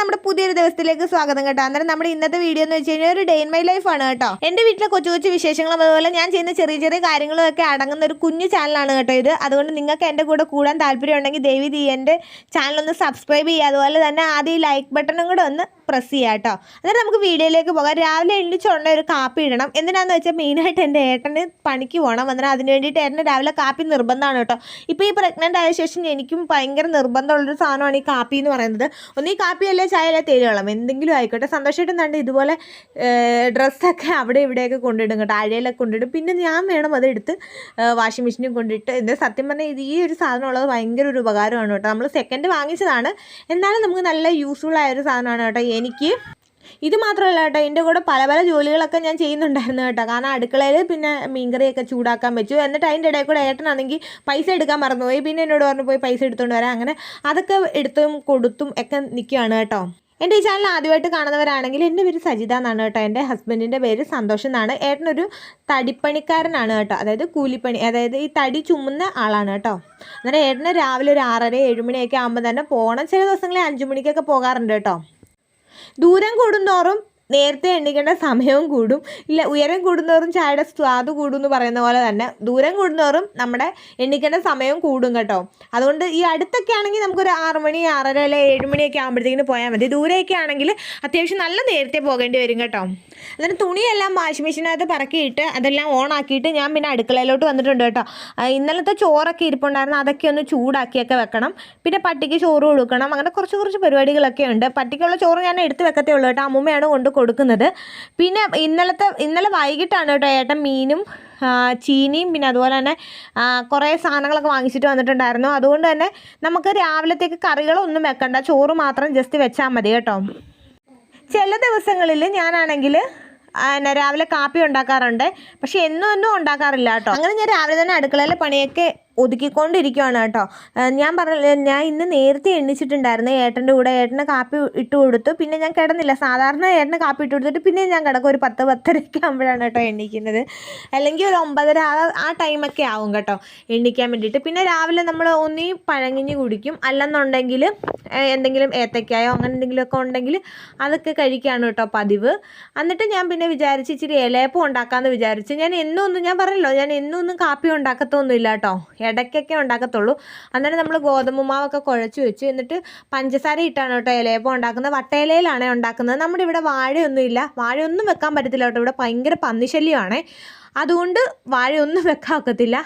നമ്മുടെ പുതിയൊരു ദിവസത്തിലേക്ക് സ്വാഗതം കേട്ടോ. അന്നേരം നമ്മുടെ ഇന്നത്തെ വീഡിയോ എന്ന് വെച്ച് കഴിഞ്ഞാൽ ഒരു ഡേ ഇൻ മൈ ലൈഫ് ആണ് കേട്ടോ. എന്റെ വീട്ടിലെ കൊച്ചു കൊച്ചു വിശേഷങ്ങളും അതുപോലെ ഞാൻ ചെയ്യുന്ന ചെറിയ ചെറിയ കാര്യങ്ങളും ഒക്കെ അടങ്ങുന്ന ഒരു കുഞ്ഞു ചാനലാണ് കേട്ടോ ഇത്. അതുകൊണ്ട് നിങ്ങൾക്ക് എന്റെ കൂടെ കൂടാൻ താല്പര്യം ഉണ്ടെങ്കിൽ ദയവ് ഈ എന്റെ ചാനൽ ഒന്ന് സബ്സ്ക്രൈബ് ചെയ്യുക. അതുപോലെ തന്നെ ആദ്യം ഈ ലൈക്ക് ബട്ടണും കൂടെ ഒന്ന് പ്രസ് ചെയ്യുക കേട്ടോ. അന്നേരം നമുക്ക് വീഡിയോയിലേക്ക് പോകാം. രാവിലെ എണ്ണിച്ചുള്ള ഒരു കാപ്പി ഇടണം. എന്തിനാന്ന് വെച്ചാൽ മെയിനായിട്ട് എന്റെ ഏട്ടന് പണിക്ക് പോകണം. അന്നേരം അതിന് വേണ്ടിയിട്ട് ഏട്ടന് രാവിലെ കാപ്പി നിർബന്ധമാണ് കേട്ടോ. ഇപ്പോൾ ഈ പ്രഗ്നന്റ് ആയ ശേഷം എനിക്കും ഭയങ്കര നിർബന്ധമുള്ളൊരു സാധനമാണ് ഈ കാപ്പി എന്ന് പറയുന്നത്. ഒന്ന് ഈ കാപ്പി അല്ലേ ചായ അല്ലേ തേയിലവെള്ളം എന്തെങ്കിലും ആയിക്കോട്ടെ. സന്തോഷമായിട്ട് കണ്ട് ഇതുപോലെ ഡ്രസ്സൊക്കെ അവിടെ ഇവിടെയൊക്കെ കൊണ്ടിടും കേട്ടോ. അഴയിലൊക്കെ കൊണ്ടിടും. പിന്നെ ഞാൻ വേണം അതെടുത്ത് വാഷിംഗ് മെഷീനിൽ കൊണ്ടിട്ട് ഇത് സത്യം പറഞ്ഞാൽ ഇത് ഈ ഒരു സാധനം ഉള്ളത് ഭയങ്കര ഒരു ഉപകാരമാണ് കേട്ടോ. നമ്മൾ സെക്കൻഡ് വാങ്ങിച്ചതാണ്. എന്നാലും നമുക്ക് നല്ല യൂസ്ഫുൾ ആയ ഒരു സാധനമാണ് കേട്ടോ. എനിക്ക് ഇത് മാത്രമല്ല കേട്ടോ. എന്റെ കൂടെ പല പല ജോലികളൊക്കെ ഞാൻ ചെയ്യുന്നുണ്ടായിരുന്നു കേട്ടോ. കാരണം അടുക്കളയിൽ പിന്നെ മീൻകറിയൊക്കെ ചൂടാക്കാൻ വെച്ചു എന്നിട്ട് അതിന്റെ ഇടയിൽ കൂടെ ഏട്ടനാണെങ്കിൽ പൈസ എടുക്കാൻ മറന്നുപോയി. പിന്നെ എന്നോട് പറഞ്ഞു പോയി പൈസ എടുത്തുകൊണ്ട് വരാം. അങ്ങനെ അതൊക്കെ എടുത്തും കൊടുത്തും ഒക്കെ നിൽക്കുകയാണ് കേട്ടോ. എന്റെ ഈ ചാനൽ ആദ്യമായിട്ട് കാണുന്നവരാണെങ്കിൽ എന്റെ പേര് സജിത എന്നാണ് കേട്ടോ. എന്റെ ഹസ്ബൻഡിന്റെ പേര് സന്തോഷം എന്നാണ്. ഏട്ടനൊരു തടിപ്പണിക്കാരനാണ് കേട്ടോ. അതായത് കൂലിപ്പണി അതായത് ഈ തടി ചുമന്ന ആളാണ് കേട്ടോ. അന്നേരം ഏട്ടന് രാവിലെ ഒരു ആറര ഏഴുമണിയൊക്കെ ആകുമ്പോൾ തന്നെ പോകണം ചില ദിവസങ്ങളിൽ അഞ്ചു മണിക്കൊക്കെ പോകാറുണ്ട് കേട്ടോ. ദൂരം കൂടുന്തോറും നേരത്തെ എണ്ണിക്കേണ്ട സമയവും കൂടും. ഇല്ല ഉയരം കൂടുന്തോറും ചായയുടെ സ്വാദ് കൂടും എന്ന് പറയുന്ന പോലെ തന്നെ ദൂരം കൂടുന്തോറും നമ്മുടെ എണ്ണിക്കേണ്ട സമയവും കൂടും കേട്ടോ. അതുകൊണ്ട് ഈ അടുത്തൊക്കെ ആണെങ്കിൽ നമുക്കൊരു ആറ് മണി ആറര അല്ലെ ഏഴ് മണിയൊക്കെ ആകുമ്പോഴത്തേക്കിന് പോയാൽ മതി. ദൂരെയൊക്കെ ആണെങ്കിൽ അത്യാവശ്യം നല്ല നേരത്തെ പോകേണ്ടി വരും കേട്ടോ. എന്നിട്ട് തുണിയെല്ലാം വാഷിംഗ് മെഷീനകത്ത് പറക്കിയിട്ട് അതെല്ലാം ഓൺ ആക്കിയിട്ട് ഞാൻ പിന്നെ അടുക്കളയിലോട്ട് വന്നിട്ടുണ്ട് കേട്ടോ. ഇന്നലത്തെ ചോറൊക്കെ ഇരിപ്പുണ്ടായിരുന്നു. അതൊക്കെ ഒന്ന് ചൂടാക്കിയൊക്കെ വെക്കണം. പിന്നെ പട്ടിക്ക് ചോറ് കൊടുക്കണം. അങ്ങനെ കുറച്ച് കുറച്ച് പരിപാടികളൊക്കെ ഉണ്ട്. പട്ടിക്കുള്ള ചോറ് ഞാൻ എടുത്ത് വെക്കത്തേ ഉള്ളൂ കേട്ടോ. അമ്മൂമ്മയാണ് കൊണ്ട് കൊടുക്കുന്നത്. പിന്നെ ഇന്നലത്തെ ഇന്നലെ വൈകിട്ടാണ് കേട്ടോ ഏട്ടൻ മീനും ചീനിയും പിന്നെ അതുപോലെ തന്നെ കുറേ സാധനങ്ങളൊക്കെ വാങ്ങിച്ചിട്ട് വന്നിട്ടുണ്ടായിരുന്നു. അതുകൊണ്ട് തന്നെ നമുക്ക് രാവിലത്തേക്ക് കറികളൊന്നും വെക്കണ്ട. ചോറ് മാത്രം ജസ്റ്റ് വെച്ചാൽ മതി കേട്ടോ. ചില ദിവസങ്ങളിൽ ഞാനാണെങ്കിൽ എന്നാ രാവിലെ കാപ്പി ഉണ്ടാക്കാറുണ്ട്. പക്ഷെ എന്നും എന്നും ഉണ്ടാക്കാറില്ല കേട്ടോ. അങ്ങനെ ഞാൻ രാവിലെ തന്നെ അടുക്കളയിലെ പണിയൊക്കെ ഒതുക്കിക്കൊണ്ടിരിക്കുവാണ് കേട്ടോ. ഞാൻ പറഞ്ഞ ഞാൻ ഇന്ന് നേരത്തെ എണ്ണിച്ചിട്ടുണ്ടായിരുന്നു ഏട്ടന്റെ കൂടെ. ഏട്ടന് കാപ്പി ഇട്ട് കൊടുത്തു. പിന്നെ ഞാൻ കിടന്നില്ല. സാധാരണ ഏട്ടന് കാപ്പി ഇട്ട് കൊടുത്തിട്ട് പിന്നെ ഞാൻ കിടക്കും. ഒരു പത്ത് പത്തരയ്ക്ക് ആകുമ്പോഴാണ് കേട്ടോ എണ്ണിക്കുന്നത്. അല്ലെങ്കിൽ ഒരു ഒമ്പതര ആ ടൈമൊക്കെ ആവും കേട്ടോ എണ്ണിക്കാൻ വേണ്ടിയിട്ട്. പിന്നെ രാവിലെ നമ്മൾ ഒന്നീ പഴങ്ങിഞ്ഞ് കുടിക്കും. അല്ലെന്നുണ്ടെങ്കിൽ എന്തെങ്കിലും ഏത്തക്കായോ അങ്ങനെ എന്തെങ്കിലുമൊക്കെ ഉണ്ടെങ്കിൽ അതൊക്കെ കഴിക്കുകയാണ് കേട്ടോ പതിവ്. എന്നിട്ട് ഞാൻ പിന്നെ വിചാരിച്ച് ഇച്ചിരി ഇലയപ്പം ഉണ്ടാക്കാമെന്ന് വിചാരിച്ച് ഞാൻ എന്നൊന്നും ഞാൻ പറഞ്ഞല്ലോ ഞാൻ എന്നൊന്നും കാപ്പി ഉണ്ടാക്കത്തൊന്നുമില്ല കേട്ടോ. ഇടയ്ക്കൊക്കെ ഉണ്ടാക്കത്തുള്ളൂ. അന്നേരം നമ്മൾ ഗോതമ്പ് മാവൊക്കെ കുഴച്ച് വെച്ചു എന്നിട്ട് പഞ്ചസാര ഇട്ടാണ് കേട്ടോ ഇലയപ്പം ഉണ്ടാക്കുന്നത്. വട്ടയിലയിലാണ് ഉണ്ടാക്കുന്നത്. നമ്മുടെ ഇവിടെ വാഴയൊന്നുമില്ല വാഴയൊന്നും വെക്കാൻ പറ്റത്തില്ല കേട്ടോ. ഇവിടെ ഭയങ്കര പന്നിശല്യമാണേ. അതുകൊണ്ട് വാഴയൊന്നും വെക്കാൻ ഒക്കത്തില്ല.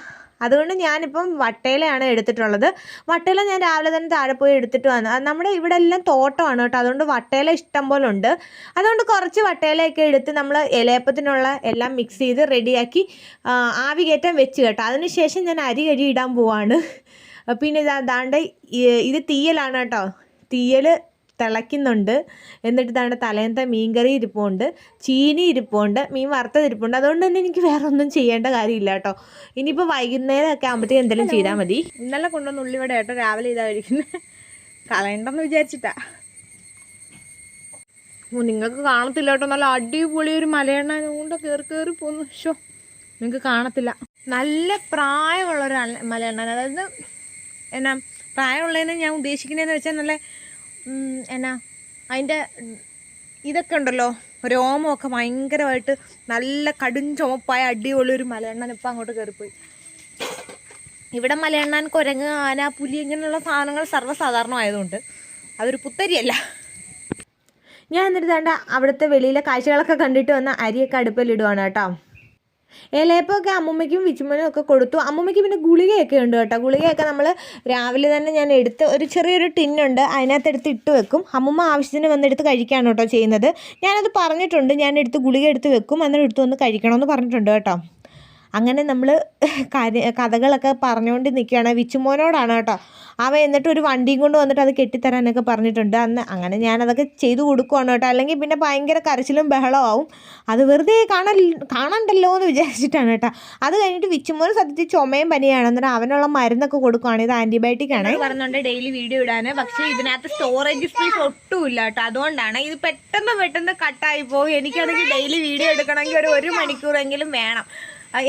അതുകൊണ്ട് ഞാനിപ്പം വട്ടയിലയാണ് എടുത്തിട്ടുള്ളത്. വട്ടയില ഞാൻ രാവിലെ തന്നെ താഴെ പോയി എടുത്തിട്ട് വന്നു. നമ്മുടെ ഇവിടെ എല്ലാം തോട്ടമാണ് കേട്ടോ. അതുകൊണ്ട് വട്ടയില ഇഷ്ടം പോലെ ഉണ്ട്. അതുകൊണ്ട് കുറച്ച് വട്ടയിലയൊക്കെ എടുത്ത് നമ്മൾ ഇലയപ്പത്തിനുള്ള എല്ലാം മിക്സ് ചെയ്ത് റെഡിയാക്കി ആവി കയറ്റാൻ വെച്ച് കേട്ടോ. അതിനുശേഷം ഞാൻ അരി കഴി ഇടാൻ പോവാണ്. പിന്നെ ഇതാ ദാണ്ട് ഇത് തീയലാണ് കേട്ടോ. തീയൽ തിളയ്ക്കുന്നുണ്ട്. എന്നിട്ട് ദാണ്ട് തലേന്നത്തെ മീൻകറി ഇരിപ്പുണ്ട്. ചീനി ഇരിപ്പുണ്ട്. മീൻ വറുത്തത് ഇരിപ്പുണ്ട്. അതുകൊണ്ട് തന്നെ എനിക്ക് വേറെ ഒന്നും ചെയ്യേണ്ട കാര്യമില്ല കേട്ടോ. ഇനിയിപ്പോൾ വൈകുന്നേരം ഒക്കെ ആകുമ്പോഴത്തേക്ക് എന്തെങ്കിലും ചെയ്താൽ മതി. ഇന്നലെ കൊണ്ടുവന്ന ഉള്ളിവട കേട്ടോ രാവിലെ ഇതാ കഴിക്കുന്നത് കളയണ്ടെന്ന് വിചാരിച്ചിട്ടാ. നിങ്ങൾക്ക് കാണത്തില്ല കേട്ടോ. നല്ല അടിപൊളി ഒരു മലയെണ്ണ കൊണ്ട് കയറി കയറി പോന്നു. ഷോ നിങ്ങൾക്ക് കാണത്തില്ല. നല്ല പ്രായമുള്ള ഒരു മലയെണ്ണ അതായത് എന്നാ പ്രായമുള്ളതിനെ ഞാൻ ഉദ്ദേശിക്കുന്നതെന്ന് വെച്ചാൽ നല്ല എന്നാ അതിന്റെ ഇതൊക്കെ ഉണ്ടല്ലോ രോമമൊക്കെ ഭയങ്കരമായിട്ട് നല്ല കടും ചുമപ്പായ അടിപൊളി ഒരു മലയെണ്ണൻ ഇപ്പം അങ്ങോട്ട് കയറിപ്പോയി ഇവിടെ മലയെണ്ണാൻ കുരങ്ങ് ആന പുലി ഇങ്ങനെയുള്ള സാധനങ്ങൾ സർവസാധാരണമായതുകൊണ്ട് അതൊരു പുത്തരിയല്ല. ഞാൻ എന്നിട്ട് വേണ്ട അവിടുത്തെ വെളിയിലെ കാഴ്ചകളൊക്കെ കണ്ടിട്ട് വന്ന അരിയൊക്കെ അടുപ്പിലിടുവാണ് കേട്ടോ. ഇലയപ്പമൊക്കെ അമ്മൂമ്മയ്ക്കും വിച്ചുമനും ഒക്കെ കൊടുത്തു. അമ്മൂമ്മയ്ക്ക് പിന്നെ ഗുളികയൊക്കെ ഉണ്ട് കേട്ടോ. ഗുളികയൊക്കെ നമ്മൾ രാവിലെ തന്നെ ഞാൻ എടുത്ത് ഒരു ചെറിയൊരു ടിന്നുണ്ട് അതിനകത്തെടുത്ത് ഇട്ട് വെക്കും. അമ്മൂമ്മ ആവശ്യത്തിന് വന്നെടുത്ത് കഴിക്കുകയാണ് കേട്ടോ ചെയ്യുന്നത്. ഞാനത് പറഞ്ഞിട്ടുണ്ട് ഞാൻ എടുത്ത് ഗുളിക എടുത്ത് വെക്കും അന്നേരം എടുത്ത് വന്ന് കഴിക്കണമെന്ന് പറഞ്ഞിട്ടുണ്ട് കേട്ടോ. അങ്ങനെ നമ്മൾ കാര്യ കഥകളൊക്കെ പറഞ്ഞുകൊണ്ട് നിൽക്കുകയാണ് വിച്ചുമോനോടാണ് കേട്ടോ. അവൻ എന്നിട്ട് ഒരു വണ്ടിയും കൊണ്ട് വന്നിട്ട് അത് കെട്ടിത്തരാനൊക്കെ പറഞ്ഞിട്ടുണ്ട്. അന്ന് അങ്ങനെ ഞാനതൊക്കെ ചെയ്തു കൊടുക്കുവാണ് കേട്ടോ. അല്ലെങ്കിൽ പിന്നെ ഭയങ്കര കരച്ചിലും ബഹളവും ആവും. അത് വെറുതെ കാണൽ കാണണ്ടല്ലോ എന്ന് വിചാരിച്ചിട്ടാണ് കേട്ടോ. അത് കഴിഞ്ഞിട്ട് വിച്ചുമോന് സത്യത്തിൽ ചുമയും പനിയാണ്. എന്നിട്ട് അവനുള്ള മരുന്നൊക്കെ കൊടുക്കുവാണ്. ഇത് ആന്റിബയോട്ടിക് ആണ് പറഞ്ഞുകൊണ്ട് ഡെയിലി വീഡിയോ ഇടാന്. പക്ഷേ ഇതിനകത്ത് സ്റ്റോറേജ് സ്പേസ് ഒട്ടുമില്ല കേട്ടോ. അതുകൊണ്ടാണ് ഇത് പെട്ടെന്ന് പെട്ടെന്ന് കട്ടായി പോകും എനിക്കാണെങ്കിൽ ഡെയിലി വീഡിയോ എടുക്കണമെങ്കിൽ ഒരു ഒരു മണിക്കൂറെങ്കിലും വേണം.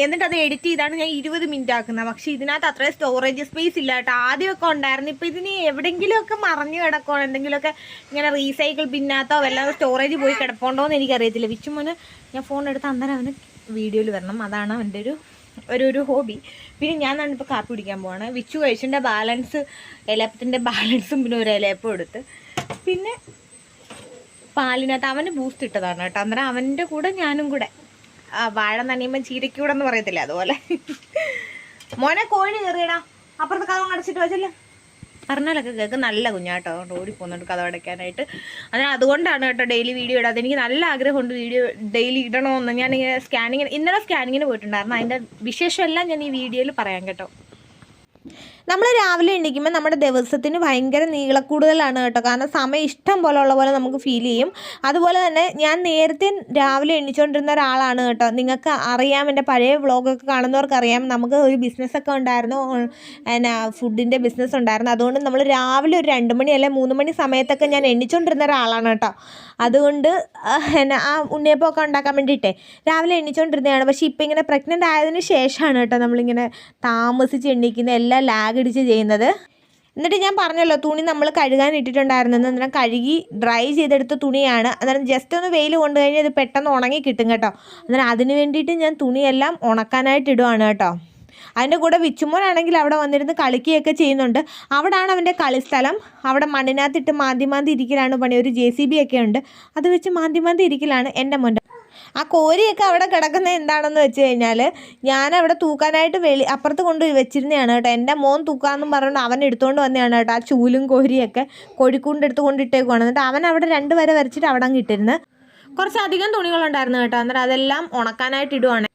എന്നിട്ട് അത് എഡിറ്റ് ചെയ്താണ് ഞാൻ ഇരുപത് മിനിറ്റ് ആക്കുന്നത്. പക്ഷെ ഇതിനകത്ത് അത്രയും സ്റ്റോറേജ് സ്പേസ് ഇല്ല കേട്ടോ. ആദ്യമൊക്കെ ഉണ്ടായിരുന്നു. ഇപ്പം ഇതിന് എവിടെയെങ്കിലുമൊക്കെ മറഞ്ഞു കിടക്കോ എന്തെങ്കിലുമൊക്കെ ഇങ്ങനെ റീസൈക്കിൾ പിന്നാത്തോ വല്ലാതെ സ്റ്റോറേജ് പോയി കിടപ്പുണ്ടോ എന്ന് എനിക്കറിയത്തില്ല വിച്ചുമോന് ഞാൻ ഫോൺ എടുത്ത് അന്നേരം അവന് വീഡിയോയിൽ വരണം. അതാണ് അവന്റെ ഒരു ഒരു ഒരു ഹോബി പിന്നെ ഞാൻ ഇപ്പോൾ കാപ്പി കുടിക്കാൻ പോവാണ്. വിച്ചു കഴിച്ചിന്റെ ബാലൻസ് ഇലപ്പത്തിന്റെ ബാലൻസും പിന്നെ ഒരു ഇലയപ്പം എടുത്ത്. പിന്നെ പാലിനകത്ത് അവന് ബൂസ്റ്റ് ഇട്ടതാണ് കേട്ടോ. അന്നേരം അവന്റെ കൂടെ ഞാനും കൂടെ. വാഴ നനയുമ്പോൾ ചീരക്കൂടെന്ന് പറയത്തില്ല അതുപോലെ. മോനെ കോഴി കയറിയടാ അപ്പുറത്ത് കഥ അടച്ചിട്ട് വെച്ചല്ലേ പറഞ്ഞാലൊക്കെ കേൾക്ക് നല്ല കുഞ്ഞാട്ടോ. അതുകൊണ്ട് ഓടിപ്പോകുന്നുണ്ട് കഥ അടയ്ക്കാനായിട്ട്. അങ്ങനെ അതുകൊണ്ടാണ് കേട്ടോ ഡെയിലി വീഡിയോ ഇടാതെ. എനിക്ക് നല്ല ആഗ്രഹമുണ്ട് വീഡിയോ ഡെയിലി ഇടണമെന്ന്. ഞാൻ ഇങ്ങനെ സ്കാനിങ്ങിന് ഇന്നലെ സ്കാനിങ്ങിന് പോയിട്ടുണ്ടായിരുന്നു. അതിന്റെ വിശേഷമെല്ലാം ഞാൻ ഈ വീഡിയോയിൽ പറയാം കേട്ടോ. നമ്മൾ രാവിലെ എണീക്കുമ്പോൾ നമ്മുടെ ദിവസത്തിന് ഭയങ്കര നീളക്കൂടുതലാണ് കേട്ടോ. കാരണം സമയം ഇഷ്ടം പോലെ ഉള്ള പോലെ നമുക്ക് ഫീൽ ചെയ്യും. അതുപോലെ തന്നെ ഞാൻ നേരത്തെ രാവിലെ എണീച്ചുകൊണ്ടിരുന്ന ഒരാളാണ് കേട്ടോ. നിങ്ങൾക്ക് അറിയാം എന്റെ പഴയ വ്ളോഗൊക്കെ കാണുന്നവർക്ക് അറിയാം. നമുക്ക് ഒരു ബിസിനസ്സൊക്കെ ഉണ്ടായിരുന്നു. എന്നാ ഫുഡിന്റെ ബിസിനസ് ഉണ്ടായിരുന്നു. അതുകൊണ്ട് നമ്മൾ രാവിലെ ഒരു രണ്ട് മണി അല്ലെ മൂന്ന് മണി സമയത്തൊക്കെ ഞാൻ എണ്ണിച്ചുകൊണ്ടിരുന്ന ഒരാളാണ് കേട്ടോ. അതുകൊണ്ട് എന്നാ ആ ഉണ്ണിയപ്പമൊക്കെ ഉണ്ടാക്കാൻ വേണ്ടിയിട്ടേ രാവിലെ എണ്ണിച്ചുകൊണ്ടിരുന്നതാണ് പക്ഷേ ഇപ്പം ഇങ്ങനെ പ്രഗ്നന്റ് ആയതിനു ശേഷമാണ് കേട്ടോ നമ്മളിങ്ങനെ താമസിച്ച് എണ്ണിക്കുന്ന എല്ലാ ലാഗ് അടിച്ച് ചെയ്യുന്നത്. എന്നിട്ട് ഞാൻ പറഞ്ഞല്ലോ തുണി നമ്മൾ കഴുകാൻ ഇട്ടിട്ടുണ്ടായിരുന്നു. അന്നേരം കഴുകി ഡ്രൈ ചെയ്തെടുത്ത തുണിയാണ്. അന്നേരം ജസ്റ്റ് ഒന്ന് വെയിൽ കൊണ്ടു കഴിഞ്ഞാൽ ഇത് പെട്ടെന്ന് ഉണങ്ങി കിട്ടും കേട്ടോ. അന്നേരം അതിന് വേണ്ടിയിട്ട് ഞാൻ തുണിയെല്ലാം ഉണക്കാനായിട്ട് ഇടുവാണ് കേട്ടോ. അതിന്റെ കൂടെ വിച്ചുമോനാണെങ്കിൽ അവിടെ വന്നിരുന്ന് കളിക്കുകയൊക്കെ ചെയ്യുന്നുണ്ട്. അവിടാണ് അവന്റെ കളിസ്ഥലം. അവിടെ മണ്ണിനകത്തിട്ട് മാന്തി മാന്തി ഇരിക്കലാണ് പണി. ഒരു ജെ സി ബി ഒക്കെ ഉണ്ട്. അത് വെച്ച് മാന്തി മാന്തി ഇരിക്കലാണ് എന്റെ മോന്റെ ആ കോരിയൊക്കെ അവിടെ കിടക്കുന്നത് എന്താണെന്ന് വെച്ച് കഴിഞ്ഞാൽ ഞാനവിടെ തൂക്കാനായിട്ട് വെളി അപ്പുറത്ത് കൊണ്ട് വെച്ചിരുന്നതാണ് കേട്ടോ. എന്റെ മോൻ തൂക്കാമെന്നും പറഞ്ഞുകൊണ്ട് അവൻ എടുത്തുകൊണ്ട് വന്നതാണ് കേട്ടോ ആ ചൂലും കോരിയൊക്കെ കോഴിക്കൂണ്ട് എടുത്ത് കൊണ്ടിട്ടേക്കുവാണ്. എന്നിട്ട് അവൻ അവിടെ രണ്ട് വര വരച്ചിട്ട് അവിടെ അങ്ങ് ഇട്ടിരുന്ന്. കുറച്ചധികം തുണികളുണ്ടായിരുന്നു കേട്ടോ. അന്നേരം അതെല്ലാം ഉണക്കാനായിട്ട് ഇടുവാണ്.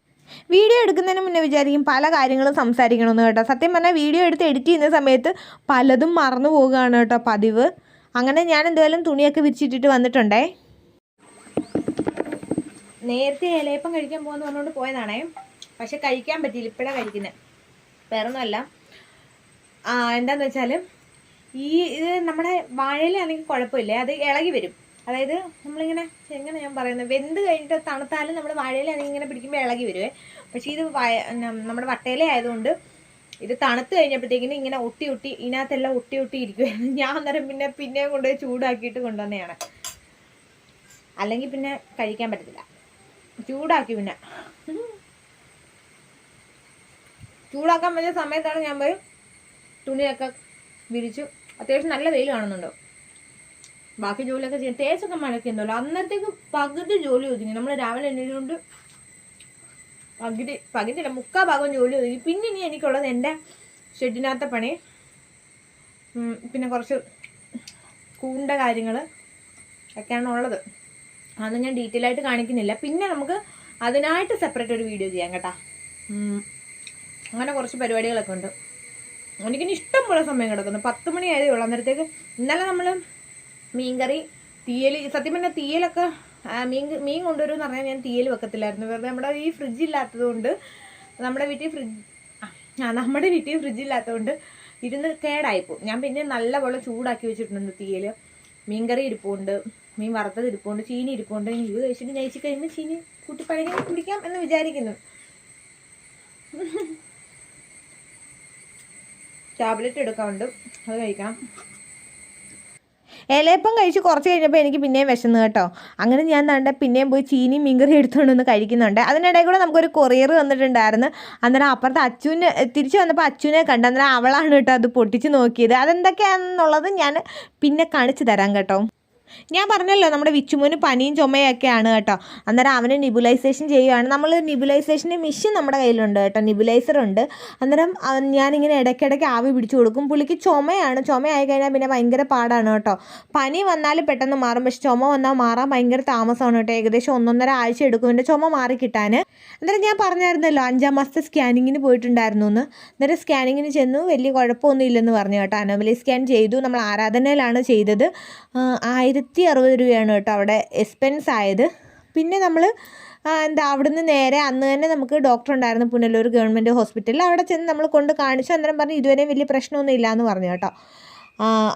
വീഡിയോ എടുക്കുന്നതിന് മുന്നേ വിചാരിക്കും പല കാര്യങ്ങളും സംസാരിക്കണമെന്ന് കേട്ടോ. സത്യം പറഞ്ഞാൽ വീഡിയോ എടുത്ത് എഡിറ്റ് ചെയ്യുന്ന സമയത്ത് പലതും മറന്നു പോവുകയാണ് കേട്ടോ പതിവ്. അങ്ങനെ ഞാൻ എന്തായാലും തുണിയൊക്കെ വിരിച്ചിട്ടിട്ട് വന്നിട്ടുണ്ടേ. നേരത്തെ ഇലയപ്പം കഴിക്കാൻ പോകുന്ന പറഞ്ഞുകൊണ്ട് പോയതാണേ. പക്ഷെ കഴിക്കാൻ പറ്റിയില്ല. ഇപ്പോഴാണ് കഴിക്കുന്നത് വേറൊന്നുമല്ല. എന്താന്ന് വെച്ചാൽ ഈ ഇത് നമ്മുടെ വാഴയിലാണെങ്കിൽ കുഴപ്പമില്ല? അത് ഇളകി വരും. അതായത് നമ്മളിങ്ങനെ എങ്ങനെ ഞാൻ പറയുന്നത് വെന്ത് കഴിഞ്ഞിട്ട് തണുത്താലും നമ്മുടെ വാഴയിലാണെങ്കിൽ ഇങ്ങനെ പിടിക്കുമ്പോൾ ഇളകി വരുവേ. പക്ഷേ ഇത് നമ്മുടെ വട്ടയില ആയതുകൊണ്ട് ഇത് തണുത്ത് കഴിഞ്ഞപ്പോഴത്തേക്കിനും ഇങ്ങനെ ഒട്ടി ഒട്ടി ഇതിനകത്തെല്ലാം ഒട്ടി ഒട്ടി ഇരിക്കുമായിരുന്നു ഞാൻ അന്നേരം പിന്നെ പിന്നെയും കൊണ്ടുപോയി ചൂടാക്കിയിട്ട് കൊണ്ടുവന്നതാണ്. അല്ലെങ്കിൽ പിന്നെ കഴിക്കാൻ പറ്റത്തില്ല. ചൂടാക്കി പിന്നെ. ചൂടാക്കാൻ പറ്റിയ സമയത്താണ് ഞാൻ പോയി തുണിയൊക്കെ വിരിച്ചു. അത്യാവശ്യം നല്ല വെയിൽ കാണുന്നുണ്ടോ. ബാക്കി ജോലിയൊക്കെ ചെയ്യാം. തേച്ചൊക്കെ മഴക്കുണ്ടല്ലോ അന്നേരത്തേക്ക് പകുതി ജോലി ഒതുങ്ങി. നമ്മൾ രാവിലെ എണ്ണീറ്റുകൊണ്ട് പകുതി പകുതിയില്ല മുക്കാ ഭാഗം ജോലി ഒതുങ്ങി. പിന്നെ ഇനി എനിക്കുള്ളത് എന്റെ ഷെഡിനകത്തെ പണി. പിന്നെ കുറച്ച് കൂണ്ട കാര്യങ്ങൾ ഒക്കെയാണ് ഉള്ളത് അതൊന്നും ഞാൻ ഡീറ്റെയിൽ ആയിട്ട് കാണിക്കുന്നില്ല. പിന്നെ നമുക്ക് അതിനായിട്ട് സെപ്പറേറ്റ് ഒരു വീഡിയോ ചെയ്യാം കേട്ടോ. അങ്ങനെ കുറച്ച് പരിപാടികളൊക്കെ ഉണ്ട്. എനിക്കിനി ഇഷ്ടം പോലെ സമയം കിടക്കുന്നു. പത്ത് മണി ആയതേ ഉള്ളൂ. അന്നേരത്തേക്ക് ഇന്നലെ നമ്മൾ മീൻകറി തീയൽ സത്യം പറഞ്ഞാൽ തീയലൊക്കെ മീൻ മീൻ മീൻ കൊണ്ടുവരുമെന്ന് പറഞ്ഞാൽ ഞാൻ തീയൽ വെക്കത്തില്ലായിരുന്നു. വെറുതെ നമ്മുടെ ഈ ഫ്രിഡ്ജ് ഇല്ലാത്തതുകൊണ്ട് നമ്മുടെ വീട്ടിൽ ഫ്രിഡ്ജ് ആ നമ്മുടെ വീട്ടിൽ ഫ്രിഡ്ജ് ഇല്ലാത്തതുകൊണ്ട് ഇരുന്ന് കേടായിപ്പോൾ ഞാൻ പിന്നെ നല്ലപോലെ ചൂടാക്കി വെച്ചിട്ടുണ്ട് തീയൽ മീൻകറി ഇരിപ്പുണ്ട്. മീൻ വറുത്തത് ഇരിപ്പുണ്ട് ചീനി ഇരിപ്പുണ്ട് ഇത് കഴിച്ചിട്ട് ജയിച്ച് കഴിയുമ്പോൾ ചീനി കൂട്ടി പഴകി കുടിക്കാം എന്ന് വിചാരിക്കുന്നു. ടാബ്ലറ്റ് എടുക്കാറുണ്ട് അത് കഴിക്കാം ഇലയപ്പം കഴിച്ച് കുറച്ച് കഴിഞ്ഞപ്പോൾ എനിക്ക് പിന്നെയും വിശന്നു കേട്ടോ. അങ്ങനെ ഞാൻ കണ്ട പിന്നെയും പോയി ചീനി മീൻകറി എടുത്തുകൊണ്ട് വന്ന് കഴിക്കുന്നുണ്ട്. അതിനിടയിൽ കൂടെ നമുക്കൊരു കൊറിയർ വന്നിട്ടുണ്ടായിരുന്നു. അന്നേരം അപ്പുറത്തെ അച്ഛനെ തിരിച്ചു വന്നപ്പോൾ അച്ഛനെ കണ്ട അന്നേരം അവളാണ് കേട്ടോ അത് പൊട്ടിച്ച് നോക്കിയത്. അതെന്തൊക്കെയാണെന്നുള്ളത് ഞാൻ പിന്നെ കാണിച്ചു തരാം കേട്ടോ. ഞാൻ പറഞ്ഞല്ലോ നമ്മുടെ വിച്ചുമോന് പനിയും ചുമയൊക്കെയാണ് കേട്ടോ. അന്നേരം അവന് നിബുലൈസേഷൻ ചെയ്യുകയാണ് നമ്മൾ നിബുലൈസേഷന്റെ മെഷീൻ നമ്മുടെ കയ്യിലുണ്ട് കേട്ടോ നിബുലൈസർ ഉണ്ട്. അന്നേരം ഞാനിങ്ങനെ ഇടയ്ക്കിടയ്ക്ക് ആവി പിടിച്ചു കൊടുക്കും. പുള്ളിക്ക് ചുമയാണ്. ചുമയായി കഴിഞ്ഞാൽ പിന്നെ ഭയങ്കര പാടാണ് കേട്ടോ. പനി വന്നാൽ പെട്ടെന്ന് മാറും. പക്ഷെ ചുമ വന്നാൽ മാറാൻ ഭയങ്കര താമസമാണ് കേട്ടോ. ഏകദേശം ഒന്നൊന്നര ആഴ്ച എടുക്കും എന്റെ ചുമ മാറി കിട്ടാൻ. അന്നേരം ഞാൻ പറഞ്ഞായിരുന്നല്ലോ അഞ്ചാം മാസത്തെ സ്കാനിങ്ങിന് പോയിട്ടുണ്ടായിരുന്നു എന്ന് അന്നേരം സ്കാനിങ്ങിന് ചെന്നു. വലിയ കുഴപ്പമൊന്നും ഇല്ലെന്ന് പറഞ്ഞു കേട്ടോ. അനോമലി സ്കാൻ ചെയ്തു. നമ്മൾ ആരാധനയിലാണ് ചെയ്തത്. ആയിരത്തി അറുപത് രൂപയാണ് കേട്ടോ അവിടെ എക്സ്പെൻസ് ആയത്. പിന്നെ നമ്മൾ എന്താ അവിടുന്ന് നേരെ അന്ന് തന്നെ നമുക്ക് ഡോക്ടർ ഉണ്ടായിരുന്നു പുനലൂർ ഗവൺമെന്റ് ഹോസ്പിറ്റലിൽ അവിടെ ചെന്ന് നമ്മൾ കൊണ്ട് കാണിച്ചു. അന്നേരം പറഞ്ഞു ഇതുവരെ വലിയ പ്രശ്നമൊന്നും ഇല്ല എന്ന് പറഞ്ഞു കേട്ടോ.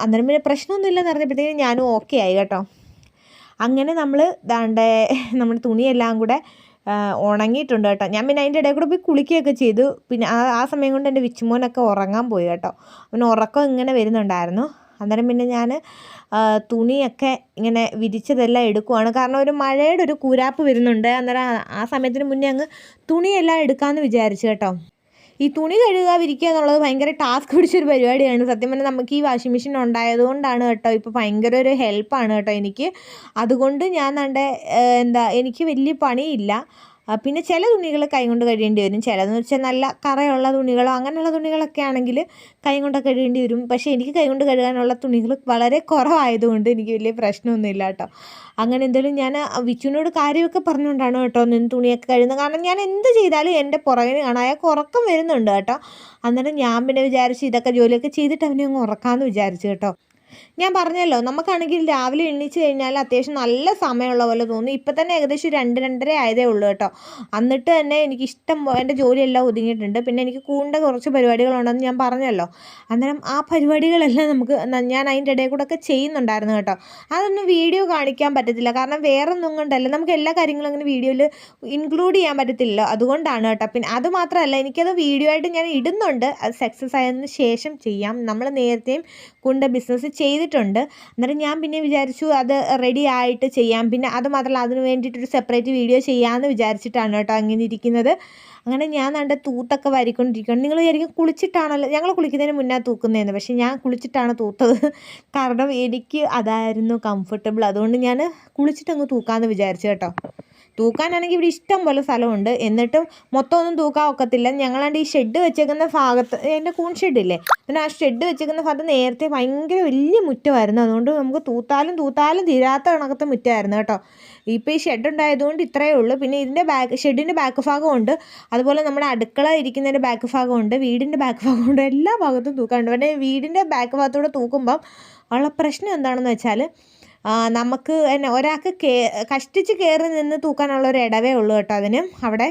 അന്നേരം പിന്നെ പ്രശ്നമൊന്നും ഇല്ലെന്ന് പറഞ്ഞപ്പോഴത്തേക്കും ഞാനും ഓക്കെ ആയി കേട്ടോ. അങ്ങനെ നമ്മൾ ദാണ്ടെ നമ്മുടെ തുണിയെല്ലാം കൂടെ ഉണങ്ങിയിട്ടുണ്ട് കേട്ടോ. ഞാൻ പിന്നെ അതിന്റെ ഇടയിൽ കൂടെ പോയി കുളിക്കുകയൊക്കെ ചെയ്തു. പിന്നെ ആ ആ സമയം കൊണ്ട് എന്റെ വിച്ചുമോനൊക്കെ ഉറങ്ങാൻ പോയി കേട്ടോ. അവന് ഉറക്കം ഇങ്ങനെ വരുന്നുണ്ടായിരുന്നു. അന്നേരം പിന്നെ ഞാൻ തുണിയൊക്കെ ഇങ്ങനെ വിരിച്ചതെല്ലാം എടുക്കുവാണ്. കാരണം ഒരു മഴയുടെ ഒരു കൂരാപ്പ് വരുന്നുണ്ട്. അന്നേരം ആ- സമയത്തിന് മുന്നേ അങ്ങ് തുണിയെല്ലാം എടുക്കാമെന്ന് വിചാരിച്ചു കേട്ടോ. ഈ തുണി കഴുകുക വിരിക്കുക എന്നുള്ളത് ഭയങ്കര ടാസ്ക് പിടിച്ചൊരു പരിപാടിയാണ്. സത്യം പറഞ്ഞാൽ നമുക്ക് ഈ വാഷിംഗ് മെഷീൻ ഉണ്ടായതുകൊണ്ടാണ് കേട്ടോ. ഇപ്പോൾ ഭയങ്കര ഒരു ഹെൽപ്പാണ് കേട്ടോ എനിക്ക്. അതുകൊണ്ട് ഞാൻ കണ്ട എന്താ എനിക്ക് വലിയ പണിയില്ല. പിന്നെ ചില തുണികൾ കൈ കൊണ്ട് കഴിയേണ്ടി വരും. ചിലതെന്ന് വെച്ചാൽ നല്ല കറയുള്ള തുണികളോ അങ്ങനെയുള്ള തുണികളൊക്കെ ആണെങ്കിൽ കൈ കൊണ്ട് കഴിയേണ്ടി വരും. പക്ഷേ എനിക്ക് കൈ കൊണ്ട് കഴുകാനുള്ള തുണികൾ വളരെ കുറവായതുകൊണ്ട് എനിക്ക് വലിയ പ്രശ്നമൊന്നുമില്ല കേട്ടോ. അങ്ങനെ എന്തെങ്കിലും ഞാൻ വിച്ചുവിനോട് കാര്യമൊക്കെ പറഞ്ഞുകൊണ്ടാണ് കേട്ടോ നിന്ന് തുണിയൊക്കെ കഴുകുന്നത്. കാരണം ഞാൻ എന്ത് ചെയ്താലും എന്റെ പുറകിന് കാണാൻ അയാൾക്ക് ഉറക്കം വരുന്നുണ്ട് കേട്ടോ. അന്നേരം ഞാൻ പിന്നെ വിചാരിച്ച് ഇതൊക്കെ ജോലിയൊക്കെ ചെയ്തിട്ട് അവനെ അങ്ങ് ഉറക്കാമെന്ന് വിചാരിച്ചു കേട്ടോ. ഞാൻ പറഞ്ഞല്ലോ നമുക്കാണെങ്കിൽ രാവിലെ എണീച്ച് കഴിഞ്ഞാൽ അത്യാവശ്യം നല്ല സമയമുള്ള പോലെ തോന്നും. ഇപ്പം തന്നെ ഏകദേശം രണ്ട് രണ്ടര ആയതേ ഉള്ളൂ കേട്ടോ. എന്നിട്ട് തന്നെ എനിക്ക് ഇഷ്ടം എന്റെ ജോലിയെല്ലാം ഒതുങ്ങിയിട്ടുണ്ട്. പിന്നെ എനിക്ക് കൂണ്ട കുറച്ച് പരിപാടികളുണ്ടെന്ന് ഞാൻ പറഞ്ഞല്ലോ. അന്നേരം ആ പരിപാടികളെല്ലാം നമുക്ക് ഞാൻ അതിന്റെ ഇടയിൽ കൂടെ ഒക്കെ ചെയ്യുന്നുണ്ടായിരുന്നു കേട്ടോ. അതൊന്നും വീഡിയോ കാണിക്കാൻ പറ്റത്തില്ല. കാരണം വേറെ ഒന്നും കൊണ്ടല്ല. നമുക്ക് എല്ലാ കാര്യങ്ങളും അങ്ങനെ വീഡിയോയിൽ ഇൻക്ലൂഡ് ചെയ്യാൻ പറ്റത്തില്ലല്ലോ അതുകൊണ്ടാണ് കേട്ടോ. പിന്നെ അത് മാത്രമല്ല എനിക്കത് വീഡിയോ ആയിട്ട് ഞാൻ ഇടുന്നുണ്ട്. അത് സക്സസ് ആയതിനു ശേഷം ചെയ്യാം. നമ്മൾ നേരത്തെയും കുണ്ട ബിസിനസ് ചെയ്തിട്ടുണ്ട്. അന്നേരം ഞാൻ പിന്നെ വിചാരിച്ചു അത് റെഡി ആയിട്ട് ചെയ്യാം. പിന്നെ അത് മാത്രമല്ല അതിന് വേണ്ടിയിട്ടൊരു സെപ്പറേറ്റ് വീഡിയോ ചെയ്യാമെന്ന് വിചാരിച്ചിട്ടാണ് കേട്ടോ അങ്ങനെ ഇരിക്കുന്നത്. അങ്ങനെ ഞാൻ നല്ല തൂത്തൊക്കെ വരിക്കൊണ്ടിരിക്കുകയാണ് നിങ്ങൾ വിചാരിക്കും കുളിച്ചിട്ടാണല്ലോ ഞങ്ങൾ കുളിക്കുന്നതിന് മുന്നേ തൂക്കുന്നതെന്ന്. പക്ഷേ ഞാൻ കുളിച്ചിട്ടാണ് തൂത്തത്. കാരണം എനിക്ക് അതായിരുന്നു കംഫർട്ടബിൾ അതുകൊണ്ട് ഞാൻ കുളിച്ചിട്ടങ്ങ് തൂക്കാമെന്ന് വിചാരിച്ചു കേട്ടോ. തൂക്കാനാണെങ്കിൽ ഇവിടെ ഇഷ്ടം പോലെ സ്ഥലമുണ്ട്. എന്നിട്ടും മൊത്തം ഒന്നും തൂക്കാൻ ഒക്കത്തില്ല. ഞങ്ങളാണ്ട് ഈ ഷെഡ് വെച്ചേക്കുന്ന ഭാഗത്ത് എന്റെ കൂൺ ഷെഡില്ലേ പിന്നെ ആ ഷെഡ് വെച്ചേക്കുന്ന ഭാഗത്ത് നേരത്തെ ഭയങ്കര വലിയ മുറ്റമായിരുന്നു. അതുകൊണ്ട് നമുക്ക് തൂത്താലും തൂത്താലും തീരാത്ത കണക്കത്തെ മുറ്റമായിരുന്നു കേട്ടോ. ഇപ്പോൾ ഈ ഷെഡ് ഉണ്ടായതുകൊണ്ട് ഇത്രയേ ഉള്ളൂ. പിന്നെ ഇതിന്റെ ബാക്ക് ഷെഡിന്റെ ബാക്ക് ഭാഗമുണ്ട് അതുപോലെ നമ്മുടെ അടുക്കള ഇരിക്കുന്നതിന്റെ ബാക്ക് ഭാഗമുണ്ട് വീടിന്റെ ബാക്ക് ഭാഗമുണ്ട് എല്ലാ ഭാഗത്തും തൂക്കാനുണ്ട്. പിന്നെ വീടിന്റെ ബാക്ക് ഭാഗത്തൂടെ തൂക്കുമ്പം ഉള്ള പ്രശ്നം എന്താണെന്ന് വെച്ചാൽ നമുക്ക് എന്നെ ഒരാൾക്ക് കേ കഷ്ടിച്ച് കയറി നിന്ന് തൂക്കാനുള്ള ഒരു ഇടവേ ഉള്ളൂ കേട്ടോ അതിന്. അവിടെ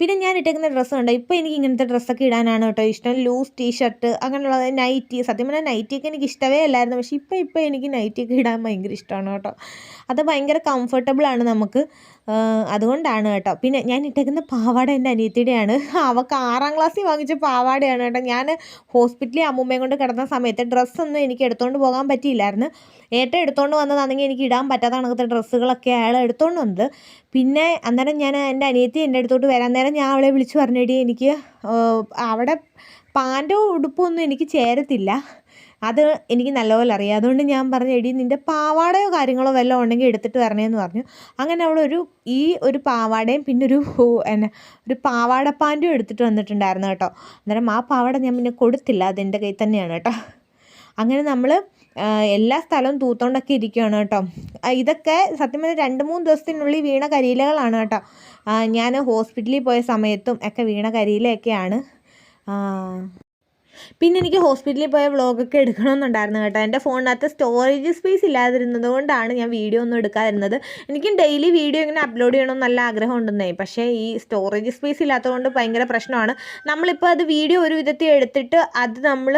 പിന്നെ ഞാൻ ഇട്ടേക്കുന്ന ഡ്രസ്സ് കണ്ടോ? ഇപ്പോൾ എനിക്ക് ഇങ്ങനത്തെ ഡ്രസ്സൊക്കെ ഇടാനാണ് കേട്ടോ ഇഷ്ടം. ലൂസ് ടീഷർട്ട് അങ്ങനെയുള്ളത് നൈറ്റി സത്യം പറഞ്ഞാൽ നൈറ്റിയൊക്കെ എനിക്ക് ഇഷ്ടമേ അല്ലായിരുന്നു. പക്ഷേ ഇപ്പോൾ ഇപ്പോൾ എനിക്ക് നൈറ്റിയൊക്കെ ഇടാൻ ഭയങ്കര ഇഷ്ടമാണ് കേട്ടോ. അത് ഭയങ്കര കംഫർട്ടബിളാണ് നമുക്ക്. അതുകൊണ്ടാണ് കേട്ടോ. പിന്നെ ഞാൻ ഇട്ടേക്കുന്ന പാവാട എന്റെ അനിയത്തിയുടെയാണ്. അവൾക്ക് ആറാം ക്ലാസ്സിൽ വാങ്ങിച്ച പാവാടയാണ് കേട്ടോ. ഞാൻ ഹോസ്പിറ്റലിൽ അമ്മൂമ്മയും കൊണ്ട് കിടന്ന സമയത്ത് ഡ്രസ്സൊന്നും എനിക്ക് എടുത്തുകൊണ്ട് പോകാൻ പറ്റിയില്ലായിരുന്നു. ഏറ്റവും എടുത്തുകൊണ്ട് വന്നതാണെങ്കിൽ എനിക്ക് ഇടാൻ പറ്റാത്ത കണക്കത്തെ ഡ്രസ്സുകളൊക്കെ അയാൾ എടുത്തുകൊണ്ട് വന്നത്. പിന്നെ അന്നേരം ഞാൻ എന്റെ അനിയത്തി എന്റെ അടുത്തോട്ട് വരാൻ നേരം ഞാൻ അവളെ വിളിച്ച് പറഞ്ഞെടി എനിക്ക് അവിടെ പാന്റോ ഉടുപ്പോ ഒന്നും എനിക്ക് ചേരത്തില്ല. അത് എനിക്ക് നല്ലപോലെ അറിയാം. അതുകൊണ്ട് ഞാൻ പറഞ്ഞു എടി നിന്റെ പാവാടയോ കാര്യങ്ങളോ വല്ലതും ഉണ്ടെങ്കിൽ എടുത്തിട്ട് വരണേന്ന് പറഞ്ഞു. അങ്ങനെ അവളൊരു ഈ ഒരു പാവാടയും പിന്നെ ഒരു എന്നാ ഒരു പാവാട പാന്റും എടുത്തിട്ട് വന്നിട്ടുണ്ടായിരുന്നു കേട്ടോ. അന്നേരം ആ പാവാട ഞാൻ പിന്നെ കൊടുത്തില്ല. അതെന്റെ കയ്യിൽ തന്നെയാണ് കേട്ടോ. അങ്ങനെ നമ്മൾ എല്ലാ സ്ഥലവും തൂത്തോണ്ടൊക്കെ ഇരിക്കുകയാണ് കേട്ടോ. ഇതൊക്കെ സത്യം പറഞ്ഞാൽ രണ്ട് മൂന്ന് ദിവസത്തിനുള്ളിൽ വീണ കരിയിലകളാണ് കേട്ടോ. ഞാൻ ഹോസ്പിറ്റലിൽ പോയ സമയത്തും ഒക്കെ വീണ കരിയിലയൊക്കെയാണ്. ആ, പിന്നെ എനിക്ക് ഹോസ്പിറ്റലിൽ പോയ വ്ളോഗൊക്കെ എടുക്കണമെന്നുണ്ടായിരുന്നു കേട്ടോ. എന്റെ ഫോണിനകത്ത് സ്റ്റോറേജ് സ്പേസ് ഇല്ലാതിരുന്നത് കൊണ്ടാണ് ഞാൻ വീഡിയോ ഒന്നും എടുക്കാതിരുന്നത്. എനിക്കും ഡെയിലി വീഡിയോ ഇങ്ങനെ അപ്ലോഡ് ചെയ്യണമെന്ന് നല്ല ആഗ്രഹം ഉണ്ടെന്നേ പക്ഷേ ഈ സ്റ്റോറേജ് സ്പേസ് ഇല്ലാത്തതുകൊണ്ട് ഭയങ്കര പ്രശ്നമാണ്. നമ്മളിപ്പോൾ അത് വീഡിയോ ഒരു വിധത്തിൽ എടുത്തിട്ട് അത് നമ്മൾ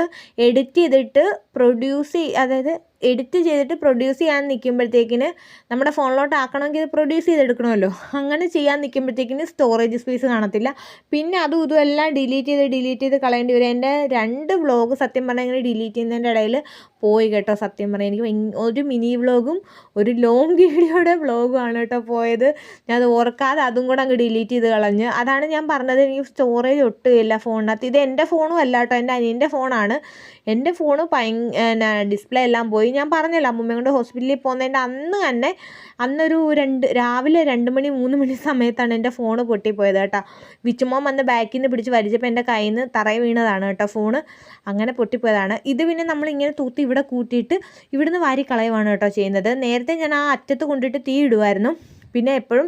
എഡിറ്റ് ചെയ്തിട്ട് പ്രൊഡ്യൂസ് അതായത് എഡിറ്റ് ചെയ്തിട്ട് പ്രൊഡ്യൂസ് ചെയ്യാൻ നിൽക്കുമ്പോഴത്തേക്കിന് നമ്മുടെ ഫോണിലോട്ട് ആക്കണമെങ്കിൽ പ്രൊഡ്യൂസ് ചെയ്തെടുക്കണമല്ലോ. അങ്ങനെ ചെയ്യാൻ നിൽക്കുമ്പോഴത്തേക്കിന് സ്റ്റോറേജ് സ്പേസ് കാണത്തില്ല. പിന്നെ അതും ഇതും എല്ലാം ഡിലീറ്റ് ചെയ്ത് ഡിലീറ്റ് ചെയ്ത് കളയേണ്ടി വരും. എന്റെ രണ്ട് വ്ളോഗ് സത്യം പറഞ്ഞാൽ ഇങ്ങനെ ഡിലീറ്റ് ചെയ്യുന്നതിന്റെ ഇടയിൽ പോയി കേട്ടോ സത്യം പറഞ്ഞാൽ എനിക്ക് ഒരു മിനി വ്ളോഗും ഒരു ലോങ് വീഡിയോയുടെ വ്ളോഗുമാണ് കേട്ടോ പോയത്. ഞാൻ അത് ഓർക്കാതെ അതും കൂടെ അങ്ങ് ഡിലീറ്റ് ചെയ്ത് കളഞ്ഞ്. അതാണ് ഞാൻ പറഞ്ഞത് എനിക്ക് സ്റ്റോറേജ് ഒട്ടുമില്ല ഫോണിനകത്ത് ഇത് എന്റെ ഫോണും അല്ല കേട്ടോ എന്റെ അനിയന്റെ ഫോണാണ് എന്റെ ഫോണ് ഭയങ്കര ഡിസ്പ്ലേ എല്ലാം പോയി. ഞാൻ പറഞ്ഞല്ലോ അമ്മൂമ്മ കൊണ്ട് ഹോസ്പിറ്റലിൽ പോകുന്നതിന്റെ അന്ന് തന്നെ അന്നൊരു രണ്ട് രാവിലെ രണ്ട് മണി മൂന്ന് മണി സമയത്താണ് എന്റെ ഫോണ് പൊട്ടിപ്പോയത് കേട്ടോ. വിച്ചുമോൻ വന്ന് ബാക്കിൽ നിന്ന് പിടിച്ച് വലിച്ചപ്പോൾ എന്റെ കയ്യിൽ നിന്ന് തറയിൽ വീണതാണ് കേട്ടോ ഫോണ് അങ്ങനെ പൊട്ടിപ്പോയതാണ്. ഇത് പിന്നെ നമ്മളിങ്ങനെ തൂത്ത് ഇവിടെ കൂട്ടിയിട്ട് ഇവിടുന്ന് വാരി കളയുവാണ് കേട്ടോ ചെയ്യുന്നത്. നേരത്തെ ഞാൻ ആ അറ്റത്ത് കൊണ്ടിട്ട് തീ ഇടുമായിരുന്നു പിന്നെ എപ്പോഴും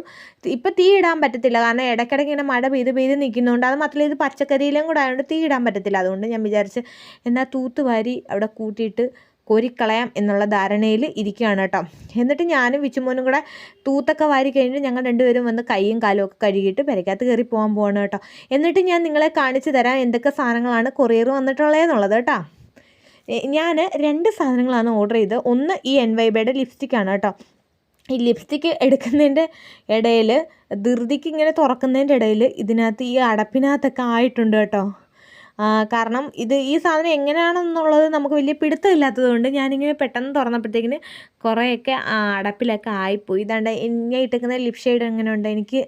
ഇപ്പം തീ ഇടാൻ പറ്റത്തില്ല. കാരണം ഇടയ്ക്കിടയ്ക്ക് ഇങ്ങനെ മഴ പെയ്ത് പെയ്ത് നിൽക്കുന്നതുകൊണ്ട് അത് മാത്രമല്ല ഇത് പച്ചക്കറിയിലും കൂടെ ആയതുകൊണ്ട് തീ ഇടാൻ പറ്റത്തില്ല. അതുകൊണ്ട് ഞാൻ വിചാരിച്ച് എന്നാൽ തൂത്ത് വാരി അവിടെ കൂട്ടിയിട്ട് കോരിക്കളയാം എന്നുള്ള ധാരണയിൽ ഇരിക്കുകയാണ് കേട്ടോ. എന്നിട്ട് ഞാനും വിച്ചുമോനും കൂടെ തൂത്തൊക്കെ വാരി കഴിഞ്ഞ് ഞങ്ങൾ രണ്ടുപേരും വന്ന് കൈയും കാലും ഒക്കെ കഴുകിയിട്ട് പെരക്കകത്ത് കയറി പോകാൻ പോവാണ് കേട്ടോ. എന്നിട്ട് ഞാൻ നിങ്ങളെ കാണിച്ചു തരാം എന്തൊക്കെ സാധനങ്ങളാണ് കൊറിയർ വന്നിട്ടുള്ളതെന്നുള്ളത് കേട്ടോ. ഞാൻ രണ്ട് സാധനങ്ങളാണ് ഓർഡർ ചെയ്തത്. ഒന്ന് ഈ എൻ വൈബയുടെ ലിപ്സ്റ്റിക്കാണ് കേട്ടോ. ഈ ലിപ്സ്റ്റിക്ക് എടുക്കുന്നതിന്റെ ഇടയിൽ ധൃതിക്ക് ഇങ്ങനെ തുറക്കുന്നതിന്റെ ഇടയിൽ ഇതിനകത്ത് ഈ അടപ്പിനകത്തൊക്കെ ആയിട്ടുണ്ട് കേട്ടോ. കാരണം ഇത് ഈ സാധനം എങ്ങനെയാണെന്നുള്ളത് നമുക്ക് വലിയ പിടുത്തമില്ലാത്തത് കൊണ്ട് ഞാനിങ്ങനെ പെട്ടെന്ന് തുറന്നപ്പോഴത്തേക്കിന് കുറേയൊക്കെ അടപ്പിലൊക്കെ ആയിപ്പോയി. ഇതാണ്ട് ഞാൻ ഇട്ടിരിക്കുന്ന ലിപ് ഷെയ്ഡ് എങ്ങനെ ഉണ്ട്? എനിക്ക്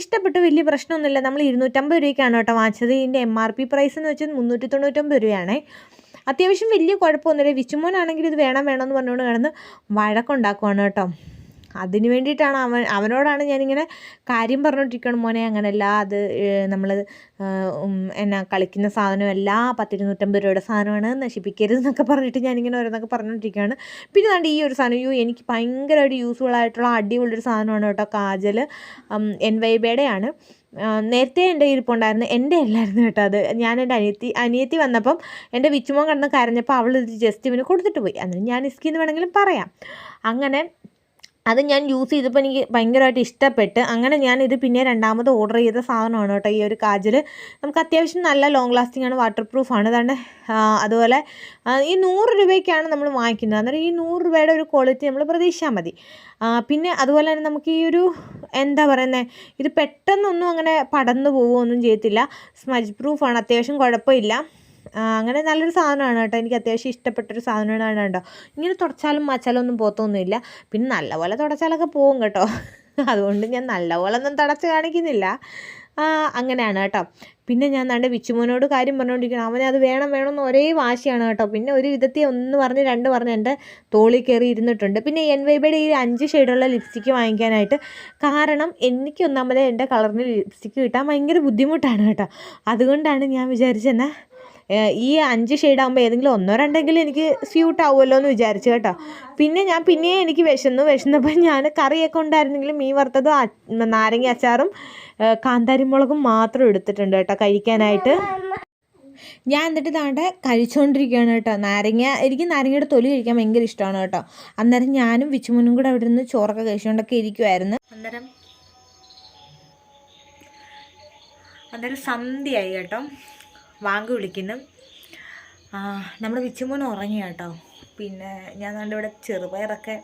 ഇഷ്ടപ്പെട്ട്. വലിയ പ്രശ്നമൊന്നുമില്ല. നമ്മൾ ഇരുന്നൂറ്റമ്പത് രൂപയ്ക്കാണ് കേട്ടോ വാങ്ങിച്ചത്. ഇതിന്റെ എം ആർ പി പ്രൈസ് എന്ന് വെച്ചാൽ മുന്നൂറ്റി തൊണ്ണൂറ്റൊമ്പത് രൂപയാണേ. അത്യാവശ്യം വലിയ കുഴപ്പമൊന്നുമില്ല. വിച്ചുമോനാണെങ്കിൽ ഇത് വേണം വേണം എന്ന് പറഞ്ഞുകൊണ്ട് കിടന്ന് വഴക്കുണ്ടാക്കുവാണ് കേട്ടോ. അതിന് വേണ്ടിയിട്ടാണ് അവൻ അവനോടാണ് ഞാനിങ്ങനെ കാര്യം പറഞ്ഞുകൊണ്ടിരിക്കുകയാണ് മോനെ അങ്ങനെയല്ല. അത് നമ്മൾ എന്നാ കളിക്കുന്ന സാധനമല്ല പത്തിരുന്നൂറ്റമ്പത് രൂപയുടെ സാധനമാണ്. നശിപ്പിക്കരുത് എന്നൊക്കെ പറഞ്ഞിട്ട് ഞാനിങ്ങനെ ഓരോന്നൊക്കെ പറഞ്ഞുകൊണ്ടിരിക്കുകയാണ് പിന്നെ കണ്ട് ഈ ഒരു സാധനം യൂ എനിക്ക് ഭയങ്കരമായിട്ട് യൂസ്ഫുൾ ആയിട്ടുള്ള അടിപൊളിയൊരു സാധനമാണ് കേട്ടോ. കാജൽ എൻ വൈബയുടെയാണ് നേരത്തെ എന്റെ ഇരിപ്പുണ്ടായിരുന്നു. എന്റെ അല്ലായിരുന്നു കേട്ടോ അത്. ഞാൻ എന്റെ അനിയത്തി അനിയത്തി വന്നപ്പം എന്റെ വിച്ചുമോൻ കിടന്ന് കരഞ്ഞപ്പോൾ അവൾ ഇത് ജസ്റ്റ് ഇവന് കൊടുത്തിട്ട് പോയി. അന്നേരം ഞാൻ ഇസ്കിന്ന് വേണമെങ്കിലും പറയാം. അങ്ങനെ അത് ഞാൻ യൂസ് ചെയ്തപ്പോൾ എനിക്ക് ഭയങ്കരമായിട്ട് ഇഷ്ടപ്പെട്ട്. അങ്ങനെ ഞാൻ ഇത് പിന്നെ രണ്ടാമത് ഓർഡർ ചെയ്ത സാധനമാണ് കേട്ടോ. ഈ ഒരു കാജൽ നമുക്ക് അത്യാവശ്യം നല്ല ലോങ് ലാസ്റ്റിംഗ് ആണ് വാട്ടർ പ്രൂഫാണ് അതാണ് അതുപോലെ ഈ നൂറ് രൂപയ്ക്കാണ് നമ്മൾ വാങ്ങിക്കുന്നത്. അന്നേരം ഈ നൂറ് രൂപയുടെ ഒരു ക്വാളിറ്റി നമ്മൾ പ്രതീക്ഷിച്ചാൽ മതി. പിന്നെ അതുപോലെ തന്നെ നമുക്ക് ഈ ഒരു എന്താ പറയുന്നത് ഇത് പെട്ടെന്നൊന്നും അങ്ങനെ പടന്നു പോവുകയൊന്നും ചെയ്യത്തില്ല. സ്മജ് പ്രൂഫാണ് അത്യാവശ്യം കുഴപ്പമില്ല. അങ്ങനെ നല്ലൊരു സാധനമാണ് കേട്ടോ. എനിക്ക് അത്യാവശ്യം ഇഷ്ടപ്പെട്ടൊരു സാധനമാണ് കേട്ടോ. ഇങ്ങനെ തുടച്ചാലും മച്ചാലും ഒന്നും പോത്തൊന്നുമില്ല. പിന്നെ നല്ലപോലെ തുടച്ചാലൊക്കെ പോകും കേട്ടോ. അതുകൊണ്ട് ഞാൻ നല്ലപോലെ ഒന്നും തുടച്ച് കാണിക്കുന്നില്ല. അങ്ങനെയാണ് കേട്ടോ. പിന്നെ ഞാൻ നാണ്ട് വിച്ചുമോനോട് കാര്യം പറഞ്ഞുകൊണ്ടിരിക്കണം അവനെ അത് വേണം വേണം വേണമെന്ന് ഒരേ വാശിയാണ് കേട്ടോ. പിന്നെ ഒരു വിധത്തിൽ ഒന്ന് പറഞ്ഞ് രണ്ട് പറഞ്ഞ് എന്റെ തോളിൽ കയറി ഇരുന്നിട്ടുണ്ട്. പിന്നെ എൻ വൈബയുടെ ഈ അഞ്ച് ഷെയ്ഡുള്ള ലിപ്സ്റ്റിക്ക് വാങ്ങിക്കാനായിട്ട് കാരണം എനിക്ക് ഒന്നാമത് എന്റെ കളറിന് ലിപ്സ്റ്റിക്ക് കിട്ടാൻ ഭയങ്കര ബുദ്ധിമുട്ടാണ് കേട്ടോ. അതുകൊണ്ടാണ് ഞാൻ വിചാരിച്ചെന്നാൽ ഈ അഞ്ച് ഷെയ്ഡാകുമ്പോൾ ഏതെങ്കിലും ഒന്നോ രണ്ടെങ്കിലും എനിക്ക് സ്യൂട്ട് ആവുമല്ലോ എന്ന് വിചാരിച്ചു കേട്ടോ. പിന്നെ ഞാൻ പിന്നെയും എനിക്ക് വിശന്നു. വിശന്നപ്പോൾ ഞാൻ കറിയൊക്കെ ഉണ്ടായിരുന്നെങ്കിലും മീൻ വറുത്തതും നാരങ്ങ അച്ചാറും കാന്താരിമുളകും കാന്താരി മുളകും മാത്രം എടുത്തിട്ടുണ്ട് കേട്ടോ കഴിക്കാനായിട്ട്. ഞാൻ എന്നിട്ട് താണ്ടെ കഴിച്ചുകൊണ്ടിരിക്കുകയാണ് കേട്ടോ. നാരങ്ങ എനിക്ക് നാരങ്ങയുടെ തൊലി കഴിക്കാൻ ഭയങ്കര ഇഷ്ടമാണ് കേട്ടോ. അന്നേരം ഞാനും വിച്ചുമുനും കൂടെ അവിടെ നിന്ന് ചോറൊക്കെ കഴിച്ചുകൊണ്ടൊക്കെ ഇരിക്കുമായിരുന്നു അന്നേരം അന്നേരം സന്ധ്യയായി കേട്ടോ. വാങ്ക് വിളിക്കുന്നു. നമ്മുടെ വിച്ചുമോൻ ഉറങ്ങി കേട്ടോ. പിന്നെ ഞാൻ ദാണ്ട് ഇവിടെ ചെറുപയറൊക്കെ